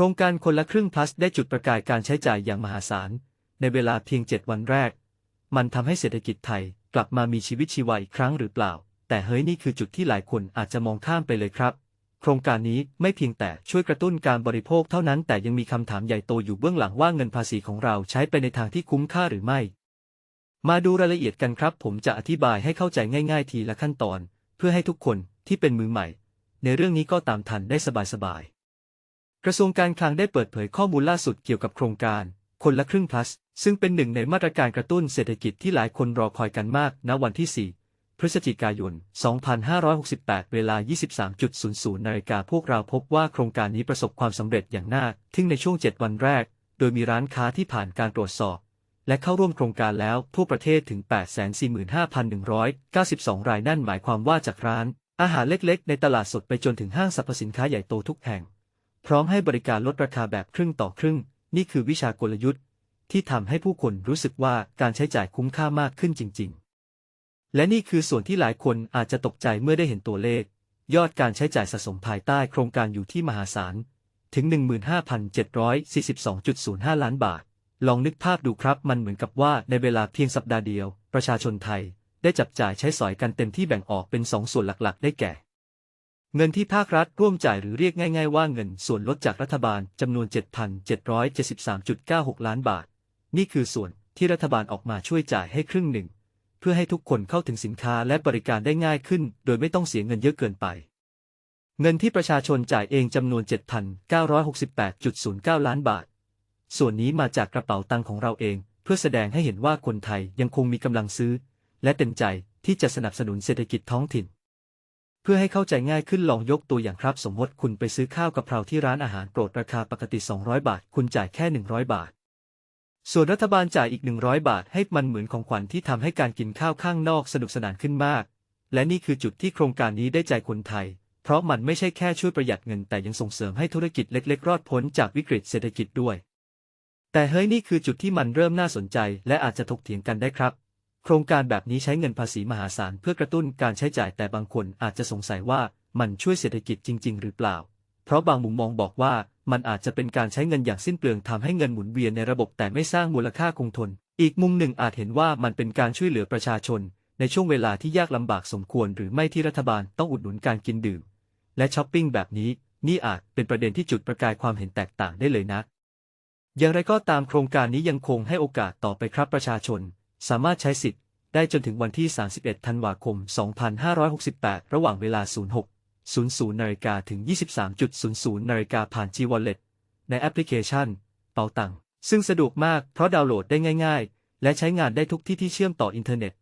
ครงการคนละครึ่ง plus ได้จุดประกายการใช้จ่ายอย่างมหาศาล ในเวลาเพียง 7 วันแรก มันทำให้เศรษฐกิจไทยกลับมามีชีวิตชีวาอีกครั้งหรือเปล่า แต่เฮ้ยนี่คือจุดที่หลายคนอาจจะมองข้ามไปเลยครับ โครงการนี้ไม่เพียงแต่ช่วยกระตุ้นการบริโภคเท่านั้น แต่ยังมีคำถามใหญ่โตอยู่เบื้องหลังว่าเงินภาษีของเราใช้ไปในทางที่คุ้มค่าหรือไม่ มาดูรายละเอียดกันครับ ผมจะอธิบายให้เข้าใจง่าย ๆ ทีละขั้นตอน เพื่อให้ทุกคนที่เป็นมือใหม่ ในเรื่องนี้ก็ตามทันได้สบายๆ กระทรวงการคลังได้เปิดเผยข้อมูลล่าสุดเกี่ยวกับโครงการ คนละครึ่ง plus ซึ่งเป็นหนึ่งในมาตรการกระตุ้นเศรษฐกิจที่หลายคนรอคอยกันมาก ณ วันที่ 4 พฤศจิกายน 2568 เวลา 23.00 นาฬิกาพวกเราพบว่าโครงการนี้ประสบความสำเร็จอย่างน่าทึ่งในช่วง 7 วันแรก โดยมีร้านค้าที่ผ่านการตรวจสอบ และเข้าร่วมโครงการแล้วทั่วประเทศถึง 845,192 รายนั่นหมายความว่าจากร้าน อาหารเล็กๆ ในตลาดสดไปจนถึงห้างสรรพสินค้าใหญ่โตทุกแห่ง พร้อมให้บริการลดราคาแบบครึ่งต่อครึ่ง นี่คือวิชากลยุทธ์ ที่ทำให้ผู้คนรู้สึกว่าการใช้จ่ายคุ้มค่ามากขึ้นจริง ๆ และนี่คือส่วนที่หลายคนอาจจะตกใจเมื่อได้เห็นตัวเลข ยอดการใช้จ่ายสะสมภายใต้โครงการอยู่ที่มหาศาล ถึง 15,742.05 ล้านบาท ลองนึกภาพดูครับมันเหมือนกับว่าในเวลาเพียงสัปดาห์เดียว ประชาชนไทยได้จับจ่ายใช้สอยกันเต็มที่แบ่งออกเป็นสองส่วนหลักๆ ได้แก่ เงินที่ภาครัฐร่วมจ่ายหรือเรียกง่ายๆว่าเงินส่วนลดจากรัฐบาลจำนวน 7,773.96 ล้านบาท นี่คือส่วนที่รัฐบาลออกมาช่วยจ่ายให้ครึ่งหนึ่ง เพื่อให้ทุกคนเข้าถึงสินค้าและบริการได้ง่ายขึ้น โดยไม่ต้องเสียเงินเยอะเกินไป เงินที่ประชาชนจ่ายเองจำนวน 7,968.09 ล้านบาท ส่วนนี้มาจากกระเป๋าตังค์ของเราเอง เพื่อแสดงให้เห็นว่าคนไทยยังคงมีกำลังซื้อ และเต็มใจที่จะสนับสนุนเศรษฐกิจท้องถิ่น พื่อให้เข้าใจง่ายขึ้นลองยกตัวอย่างครับ สมมติคุณไปซื้อข้าวกะเพราที่ร้านอาหารโปรดราคาปกติ 200 บาท คุณจ่ายแค่ 100 บาท ส่วนรัฐบาลจ่ายอีก 100 บาท ให้มันเหมือนของขวัญที่ทำให้การกินข้าวข้างนอกสนุกสนานขึ้นมาก และนี่คือจุดที่โครงการนี้ได้ใจคนไทย เพราะมันไม่ใช่แค่ช่วยประหยัดเงิน แต่ยังส่งเสริมให้ธุรกิจเล็ก ๆ รอดพ้นจากวิกฤตเศรษฐกิจด้วย แต่เฮ้ยนี่คือจุดที่มันเริ่มน่าสนใจ และอาจจะถกเถียงกันได้ครับ โครงการแบบนี้ใช้เงินภาษีมหาศาลเพื่อกระตุ้นการใช้จ่ายแต่บางคนอาจจะสงสัยว่ามันช่วยเศรษฐกิจจริง ๆ หรือเปล่า เพราะบางมุมมองบอกว่ามันอาจจะเป็นการใช้เงินอย่างสิ้นเปลืองทำให้เงินหมุนเวียนในระบบแต่ไม่สร้างมูลค่าคงทน อีกมุมหนึ่งอาจเห็นว่ามันเป็นการช่วยเหลือประชาชน ในช่วงเวลาที่ยากลำบากสมควร หรือไม่ที่รัฐบาลต้องอุดหนุนการกินดื่ม และช้อปปิ้งแบบนี้ นี่อาจเป็นประเด็นที่จุดประกายความเห็นแตกต่างได้เลยนะ อย่างไรก็ตามโครงการนี้ยังคงให้โอกาสต่อไปครับประชาชน สามารถใช้สิทธิ์ได้จนถึงวันที่ 31 ธันวาคม 2568 ระหว่างเวลา 06 00 นาฬิกาถึง 23.00 นาฬิกาผ่าน G-Wallet ในแอปพลิเคชัน เปาตัง ซึ่งสะดวกมากเพราะดาวน์โหลดได้ง่าย ๆ และใช้งานได้ทุกที่ที่เชื่อมต่ออินเทอร์เน็ต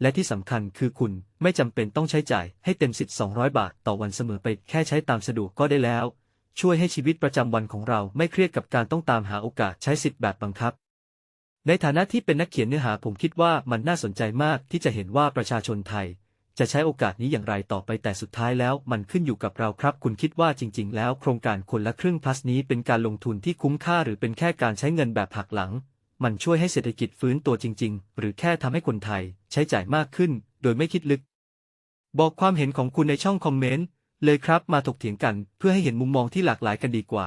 และที่สำคัญคือคุณไม่จำเป็นต้องใช้จ่ายให้เต็มสิทธิ์ 200 บาทต่อวันเสมอไป แค่ใช้ตามสะดวกก็ได้แล้ว ช่วยให้ชีวิตประจำวันของเราไม่เครียดกับการต้องตามหาโอกาสใช้สิทธิ์แบบบังคับ ในฐานะที่เป็นนักเขียนเนื้อหาผมคิดว่ามันน่าสนใจมากที่จะเห็นว่าประชาชนไทย จะใช้โอกาสนี้อย่างไรต่อไปแต่สุดท้ายแล้วมันขึ้นอยู่กับเราครับ คุณคิดว่าจริง ๆ แล้วโครงการคนละครึ่ง plus นี้เป็นการลงทุนที่คุ้มค่าหรือเป็นแค่การใช้เงินแบบหักหลัง มันช่วยให้เศรษฐกิจฟื้นตัวจริง ๆ หรือแค่ทำให้คนไทยใช้จ่ายมากขึ้น โดยไม่คิดลึก บอกความเห็นของคุณในช่องคอมเมนต์เลยครับมาถกเถียงกันเพื่อให้เห็นมุมมองที่หลากหลายกันดีกว่า